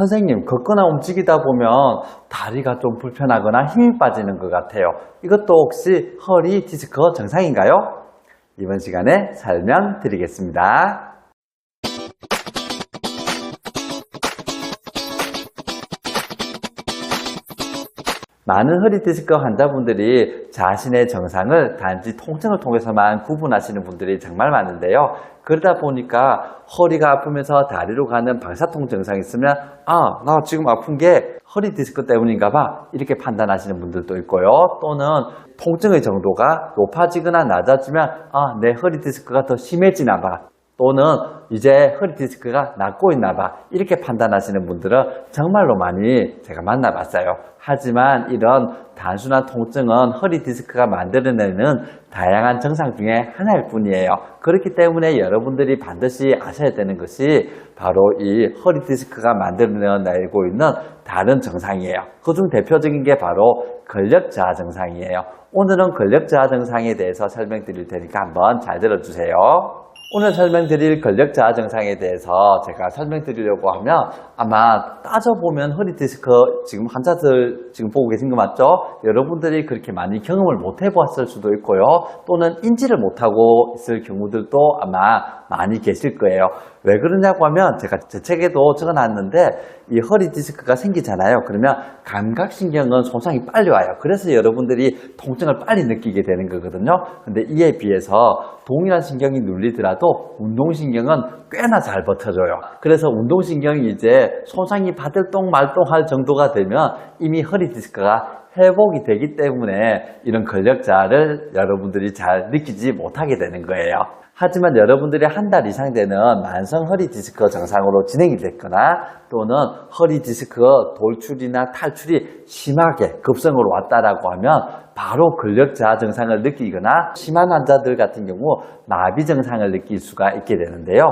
선생님, 걷거나 움직이다 보면 다리가 좀 불편하거나 힘이 빠지는 것 같아요. 이것도 혹시 허리 디스크 증상인가요? 이번 시간에 설명드리겠습니다. 많은 허리 디스크 환자분들이 자신의 정상을 단지 통증을 통해서만 구분하시는 분들이 정말 많은데요. 그러다 보니까 허리가 아프면서 다리로 가는 방사통 증상이 있으면 아, 나 지금 아픈 게 허리 디스크 때문인가 봐. 이렇게 판단하시는 분들도 있고요. 또는 통증의 정도가 높아지거나 낮아지면 아, 내 허리 디스크가 더 심해지나 봐. 또는 이제 허리 디스크가 낫고 있나 봐. 이렇게 판단하시는 분들은 정말로 많이 제가 만나봤어요. 하지만 이런 단순한 통증은 허리 디스크가 만들어내는 다양한 증상 중에 하나일 뿐이에요. 그렇기 때문에 여러분들이 반드시 아셔야 되는 것이 바로 이 허리 디스크가 만들어내고 있는 다른 증상이에요. 그중 대표적인 게 바로 근력 저하 증상이에요. 오늘은 근력 저하 증상에 대해서 설명드릴 테니까 한번 잘 들어주세요. 오늘 설명드릴 근력 저하 증상에 대해서 제가 설명드리려고 하면 아마 따져보면 허리 디스크 지금 환자들 지금 보고 계신 거 맞죠? 여러분들이 그렇게 많이 경험을 못 해보았을 수도 있고요. 또는 인지를 못하고 있을 경우들도 아마 많이 계실 거예요. 왜 그러냐고 하면 제가 제 책에도 적어놨는데 이 허리 디스크가 생기잖아요. 그러면 감각신경은 손상이 빨리 와요. 그래서 여러분들이 통증을 빨리 느끼게 되는 거거든요. 근데 이에 비해서 동일한 신경이 눌리더라도 운동신경은 꽤나 잘 버텨줘요. 그래서 운동신경이 이제 손상이 바들똥 말똥할 정도가 되면 이미 허리 디스크가 회복이 되기 때문에 이런 근력자를 여러분들이 잘 느끼지 못하게 되는 거예요. 하지만 여러분들이 한 달 이상 되는 만성 허리 디스크 증상으로 진행이 됐거나 또는 허리 디스크 돌출이나 탈출이 심하게 급성으로 왔다라고 하면 바로 근력 저하 증상을 느끼거나 심한 환자들 같은 경우 마비 증상을 느낄 수가 있게 되는데요.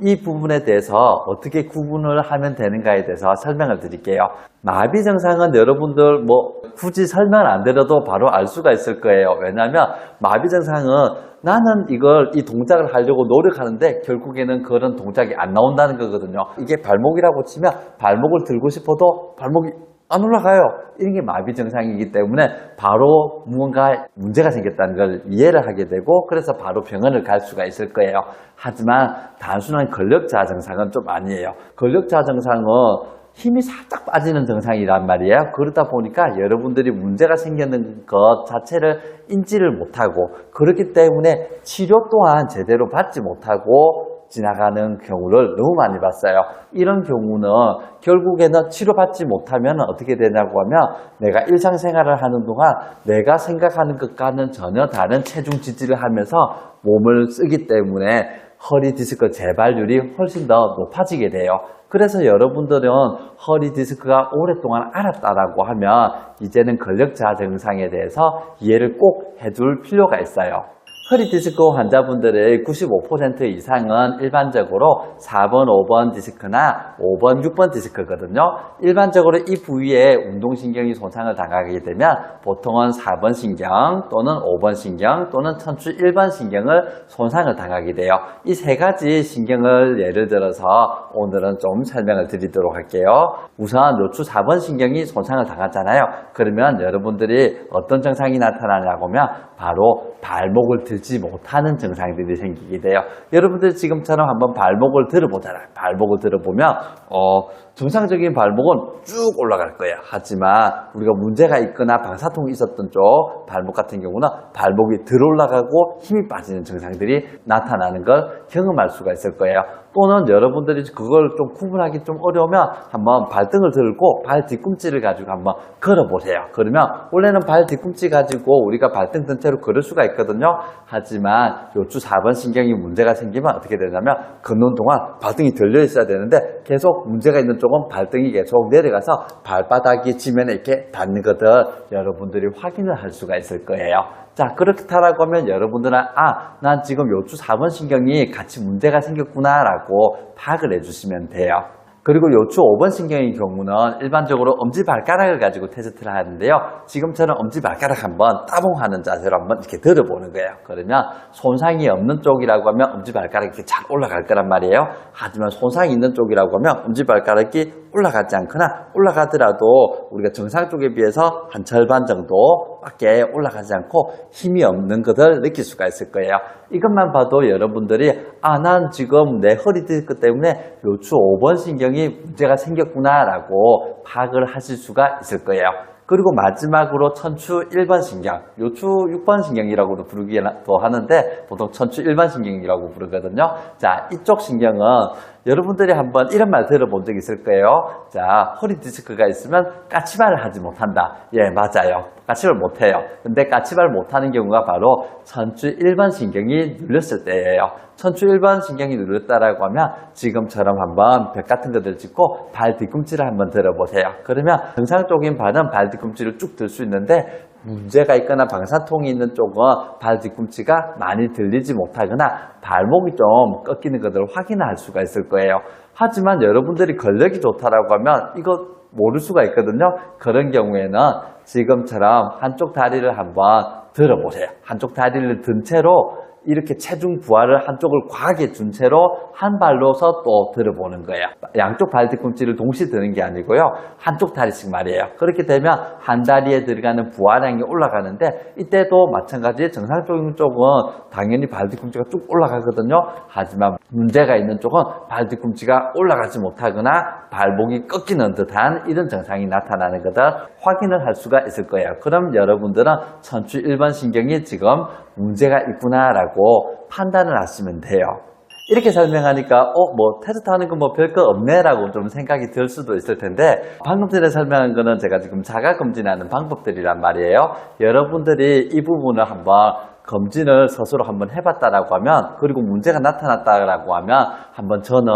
이 부분에 대해서 어떻게 구분을 하면 되는가에 대해서 설명을 드릴게요. 마비 증상은 여러분들 뭐 굳이 설명 안 드려도 바로 알 수가 있을 거예요. 왜냐하면 마비 증상은 나는 이걸 이 동작을 하려고 노력하는데 결국에는 그런 동작이 안 나온다는 거거든요. 이게 발목이라고 치면 발목을 들고 싶어도 발목이 안 올라가요. 이런 게 마비 증상이기 때문에 바로 무언가 문제가 생겼다는 걸 이해를 하게 되고 그래서 바로 병원을 갈 수가 있을 거예요. 하지만 단순한 근력 저하 증상은 좀 아니에요. 근력 저하 증상은 힘이 살짝 빠지는 증상이란 말이에요. 그러다 보니까 여러분들이 문제가 생기는 것 자체를 인지를 못하고 그렇기 때문에 치료 또한 제대로 받지 못하고 지나가는 경우를 너무 많이 봤어요. 이런 경우는 결국에는 치료받지 못하면 어떻게 되냐고 하면 내가 일상생활을 하는 동안 내가 생각하는 것과는 전혀 다른 체중 지지를 하면서 몸을 쓰기 때문에 허리 디스크 재발률이 훨씬 더 높아지게 돼요. 그래서 여러분들은 허리 디스크가 오랫동안 알았다라고 하면 이제는 근력 저하 증상에 대해서 이해를 꼭 해둘 필요가 있어요. 허리 디스크 환자분들의 95% 이상은 일반적으로 4번, 5번 디스크나 5번, 6번 디스크거든요. 일반적으로 이 부위에 운동신경이 손상을 당하게 되면 보통은 4번 신경 또는 5번 신경 또는 천추 1번 신경을 손상을 당하게 돼요. 이 세 가지 신경을 예를 들어서 오늘은 좀 설명을 드리도록 할게요. 우선 요추 4번 신경이 손상을 당하잖아요. 그러면 여러분들이 어떤 증상이 나타나냐고 하면 바로 발목을 들지 못하는 증상들이 생기게 돼요. 여러분들 지금처럼 한번 발목을 들어보잖아요. 발목을 들어보면 어, 정상적인 발목은 쭉 올라갈 거예요. 하지만 우리가 문제가 있거나 방사통이 있었던 쪽 발목 같은 경우는 발목이 들 올라가고 힘이 빠지는 증상들이 나타나는 걸 경험할 수가 있을 거예요. 또는 여러분들이 그걸 좀 구분하기 좀 어려우면 한번 발등을 들고 발 뒤꿈치를 가지고 한번 걸어보세요. 그러면 원래는 발 뒤꿈치 가지고 우리가 발등 든 채로 걸을 수가 있거든요. 하지만 요추 4번 신경이 문제가 생기면 어떻게 되냐면 걷는 동안 발등이 들려 있어야 되는데 계속 문제가 있는 쪽은 발등이 계속 내려가서 발바닥이 지면에 이렇게 닿는 것들 여러분들이 확인을 할 수가 있을 거예요. 자, 그렇다라고 하면 여러분들은 아, 난 지금 요추 4번 신경이 같이 문제가 생겼구나라고 파악을 해주시면 돼요. 그리고 요추 5번 신경의 경우는 일반적으로 엄지발가락을 가지고 테스트를 하는데요. 지금처럼 엄지발가락 한번 따봉하는 자세로 한번 이렇게 들어보는 거예요. 그러면 손상이 없는 쪽이라고 하면 엄지발가락이 이렇게 잘 올라갈 거란 말이에요. 하지만 손상이 있는 쪽이라고 하면 엄지발가락이 올라가지 않거나 올라가더라도 우리가 정상 쪽에 비해서 한 절반 정도 밖에 올라가지 않고 힘이 없는 것을 느낄 수가 있을 거예요. 이것만 봐도 여러분들이 아, 난 지금 내 허리 디스크 때문에 요추 5번 신경이 문제가 생겼구나라고 파악을 하실 수가 있을 거예요. 그리고 마지막으로 천추 1번 신경, 요추 6번 신경이라고도 부르기도 하는데 보통 천추 1번 신경이라고 부르거든요. 자, 이쪽 신경은 여러분들이 한번 이런 말 들어본 적 있을 거예요. 자, 허리 디스크가 있으면 까치발을 하지 못한다. 예, 맞아요. 까치발 못해요. 근데 까치발 못하는 경우가 바로 천추 1번 신경이 눌렸을 때예요. 천추 1번 신경이 눌렸다라고 하면 지금처럼 한번 벽 같은 것들 짚고 발 뒤꿈치를 한번 들어보세요. 그러면 정상적인 발은 발 뒤꿈치를 쭉 들 수 있는데 문제가 있거나 방사통이 있는 쪽은 발 뒤꿈치가 많이 들리지 못하거나 발목이 좀 꺾이는 것을 확인할 수가 있을 거예요. 하지만 여러분들이 근력이 좋다라고 하면 이거 모를 수가 있거든요. 그런 경우에는 지금처럼 한쪽 다리를 한번 들어보세요. 한쪽 다리를 든 채로 이렇게 체중 부하를 한쪽을 과하게 준 채로 한 발로서 또 들어보는 거예요. 양쪽 발 뒤꿈치를 동시에 드는 게 아니고요. 한쪽 다리씩 말이에요. 그렇게 되면 한 다리에 들어가는 부하량이 올라가는데 이때도 마찬가지 정상적인 쪽은 당연히 발 뒤꿈치가 쭉 올라가거든요. 하지만 문제가 있는 쪽은 발 뒤꿈치가 올라가지 못하거나 발목이 꺾이는 듯한 이런 증상이 나타나는 것을 확인을 할 수가 있을 거예요. 그럼 여러분들은 천추 1번 신경이 지금 문제가 있구나라고 판단을 하시면 돼요. 이렇게 설명하니까 어 뭐 테스트 하는 건 뭐 별거 없네라고 좀 생각이 들 수도 있을 텐데 방금 전에 설명한 거는 제가 지금 자가 검진하는 방법들이란 말이에요. 여러분들이 이 부분을 한번 검진을 스스로 한번 해봤다라고 하면 그리고 문제가 나타났다라고 하면 한번 저는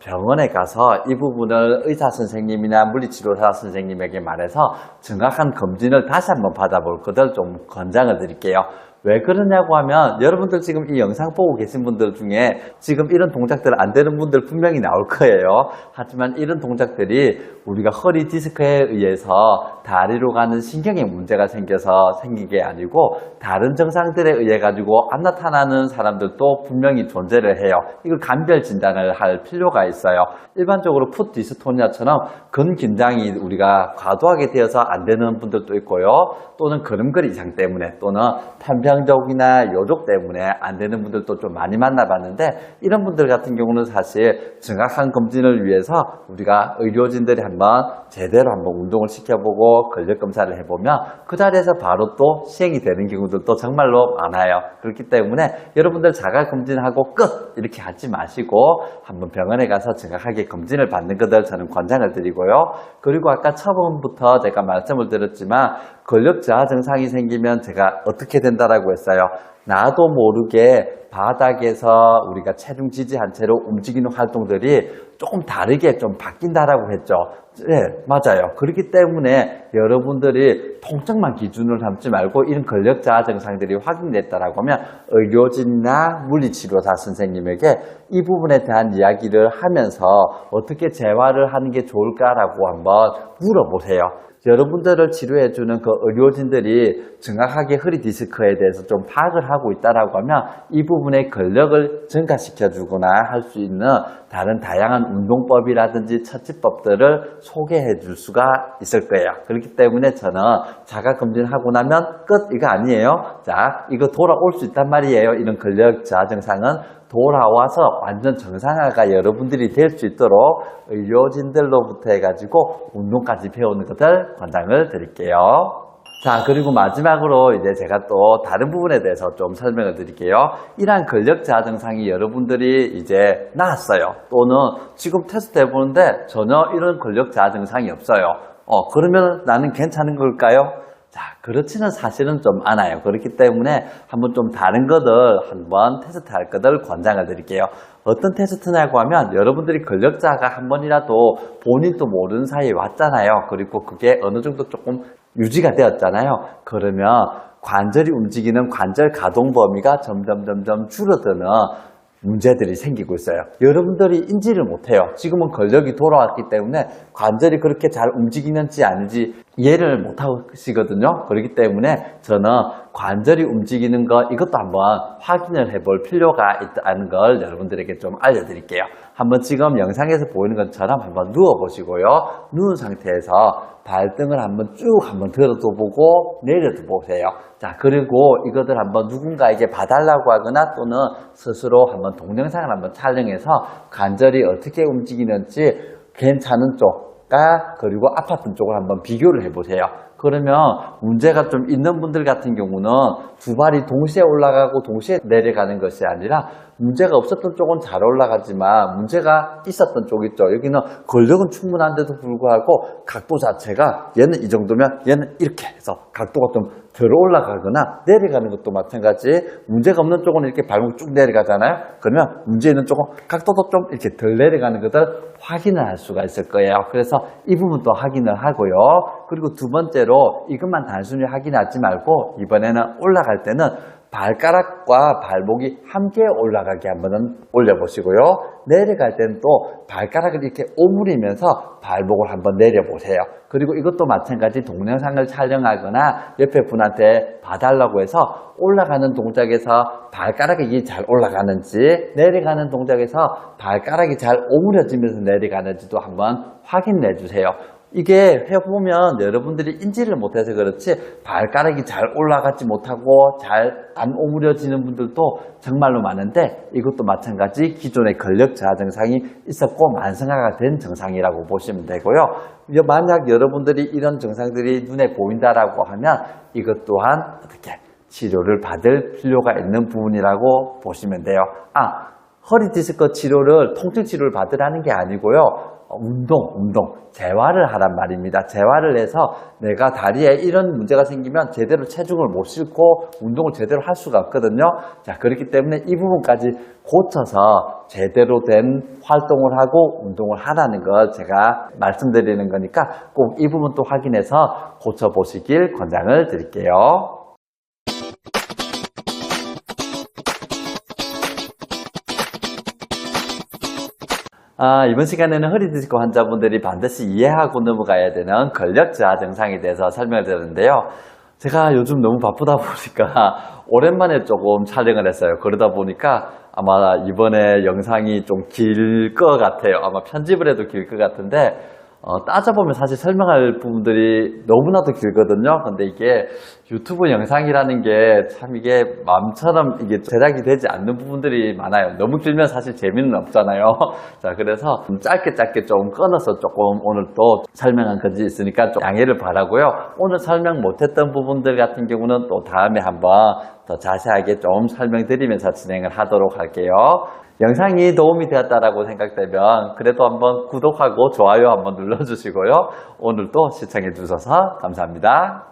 병원에 가서 이 부분을 의사 선생님이나 물리치료사 선생님에게 말해서 정확한 검진을 다시 한번 받아볼 것을 좀 권장을 드릴게요. 왜 그러냐고 하면 여러분들 지금 이 영상 보고 계신 분들 중에 지금 이런 동작들 안 되는 분들 분명히 나올 거예요. 하지만 이런 동작들이 우리가 허리 디스크에 의해서 다리로 가는 신경에 문제가 생겨서 생긴 게 아니고 다른 증상들에 의해 가지고 안 나타나는 사람들도 분명히 존재를 해요. 이걸 감별 진단을 할 필요가 있어요. 일반적으로 풋 디스토니아처럼 근 긴장이 우리가 과도하게 되어서 안 되는 분들도 있고요. 또는 걸음걸이 이상 때문에 또는 편 병적이나 요족 때문에 안 되는 분들도 좀 많이 만나봤는데 이런 분들 같은 경우는 사실 정확한 검진을 위해서 우리가 의료진들이 한번 제대로 한번 운동을 시켜보고 근력 검사를 해보면 그 자리에서 바로 또 시행이 되는 경우들도 정말로 많아요. 그렇기 때문에 여러분들 자가 검진하고 끝 이렇게 하지 마시고 한번 병원에 가서 정확하게 검진을 받는 것을 저는 권장을 드리고요. 그리고 아까 처음부터 제가 말씀을 드렸지만 저하 증상이 생기면 제가 어떻게 된다라고 했어요. 나도 모르게 바닥에서 우리가 체중 지지한 채로 움직이는 활동들이 조금 다르게 좀 바뀐다라고 했죠. 네, 맞아요. 그렇기 때문에 여러분들이 통증만 기준으로 삼지 말고 이런 근력 저하 증상들이 확인됐다라고 하면 의료진이나 물리치료사 선생님에게 이 부분에 대한 이야기를 하면서 어떻게 재활을 하는 게 좋을까라고 한번 물어보세요. 여러분들을 치료해주는 그 의료진들이 정확하게 허리 디스크에 대해서 좀 파악을 하고 있다라고 하면 이 부분의 근력을 증가시켜 주거나 할 수 있는 다른 다양한 운동법이라든지 처치법들을 소개해 줄 수가 있을 거예요. 그렇기 때문에 저는 자가 검진하고 나면 끝 이거 아니에요. 자, 이거 돌아올 수 있단 말이에요. 이런 근력 저하 증상은 돌아와서 완전 정상화가 여러분들이 될 수 있도록 의료진들로부터 해가지고 운동까지 배우는 것을 권장을 드릴게요. 자, 그리고 마지막으로 이제 제가 또 다른 부분에 대해서 좀 설명을 드릴게요. 이러한 근력 저하 증상이 여러분들이 이제 나았어요. 또는 지금 테스트 해보는데 전혀 이런 근력 저하 증상이 없어요. 어, 그러면 나는 괜찮은 걸까요? 자, 그렇지는 사실은 좀 않아요. 그렇기 때문에 한번 좀 다른 것을 한번 테스트 할 것을 권장을 드릴게요. 어떤 테스트냐고 하면 여러분들이 근력자가 한 번이라도 본인도 모르는 사이에 왔잖아요. 그리고 그게 어느 정도 조금 유지가 되었잖아요. 그러면 관절이 움직이는 관절 가동 범위가 점점 점점 줄어드는 문제들이 생기고 있어요. 여러분들이 인지를 못해요. 지금은 근력이 돌아왔기 때문에 관절이 그렇게 잘 움직이는지 아닌지 이해를 못 하시거든요. 그렇기 때문에 저는 관절이 움직이는 것 이것도 한번 확인을 해볼 필요가 있다는 걸 여러분들에게 좀 알려드릴게요. 한번 지금 영상에서 보이는 것처럼 한번 누워 보시고요. 누운 상태에서 발등을 한번 쭉 한번 들어도 보고 내려도 보세요. 자, 그리고 이것들 한번 누군가에게 봐달라고 하거나 또는 스스로 한번 동영상을 한번 촬영해서 관절이 어떻게 움직이는지 괜찮은 쪽 과 그리고 아팠던 쪽을 한번 비교를 해보세요. 그러면 문제가 좀 있는 분들 같은 경우는 두 발이 동시에 올라가고 동시에 내려가는 것이 아니라 문제가 없었던 쪽은 잘 올라가지만 문제가 있었던 쪽 있죠. 여기는 근력은 충분한데도 불구하고 각도 자체가 얘는 이 정도면 얘는 이렇게 해서 각도가 좀 들어 올라가거나 내려가는 것도 마찬가지 문제가 없는 쪽은 이렇게 발목 쭉 내려가잖아요. 그러면 문제 있는 쪽은 각도도 좀 이렇게 덜 내려가는 것을 확인을 할 수가 있을 거예요. 그래서 이 부분도 확인을 하고요. 그리고 두 번째로 이것만 단순히 확인하지 말고 이번에는 올라갈 때는 발가락과 발목이 함께 올라가게 한번 올려보시고요. 내려갈 때는 또 발가락을 이렇게 오므리면서 발목을 한번 내려보세요. 그리고 이것도 마찬가지 동영상을 촬영하거나 옆에 분한테 봐달라고 해서 올라가는 동작에서 발가락이 잘 올라가는지 내려가는 동작에서 발가락이 잘 오므려지면서 내려가는지도 한번 확인해 주세요. 이게 해보면 여러분들이 인지를 못해서 그렇지 발가락이 잘 올라가지 못하고 잘 안 오므려지는 분들도 정말로 많은데 이것도 마찬가지 기존의 근력 저하 증상이 있었고 만성화가 된 증상이라고 보시면 되고요. 만약 여러분들이 이런 증상들이 눈에 보인다라고 하면 이것 또한 어떻게 치료를 받을 필요가 있는 부분이라고 보시면 돼요. 아, 허리 디스크 치료를 통증 치료를 받으라는 게 아니고요. 어, 운동, 운동, 재활을 하란 말입니다. 재활을 해서 내가 다리에 이런 문제가 생기면 제대로 체중을 못 싣고 운동을 제대로 할 수가 없거든요. 자, 그렇기 때문에 이 부분까지 고쳐서 제대로 된 활동을 하고 운동을 하라는 걸 제가 말씀드리는 거니까 꼭 이 부분도 확인해서 고쳐보시길 권장을 드릴게요. 아, 이번 시간에는 허리 디스크 환자분들이 반드시 이해하고 넘어가야 되는 근력 저하 증상에 대해서 설명을 드렸는데요. 제가 요즘 너무 바쁘다 보니까 오랜만에 조금 촬영을 했어요. 그러다 보니까 아마 이번에 영상이 좀 길 것 같아요. 아마 편집을 해도 길 것 같은데 어, 따져보면 사실 설명할 부분들이 너무나도 길거든요. 근데 이게 유튜브 영상이라는 게 참 이게 마음처럼 이게 제작이 되지 않는 부분들이 많아요. 너무 길면 사실 재미는 없잖아요. 자, 그래서 좀 짧게 짧게 좀 끊어서 조금 오늘 또 설명한 것이 있으니까 좀 양해를 바라고요. 오늘 설명 못했던 부분들 같은 경우는 또 다음에 한번 더 자세하게 좀 설명드리면서 진행을 하도록 할게요. 영상이 도움이 되었다라고 생각되면 그래도 한번 구독하고 좋아요 한번 눌러주시고요. 오늘도 시청해 주셔서 감사합니다.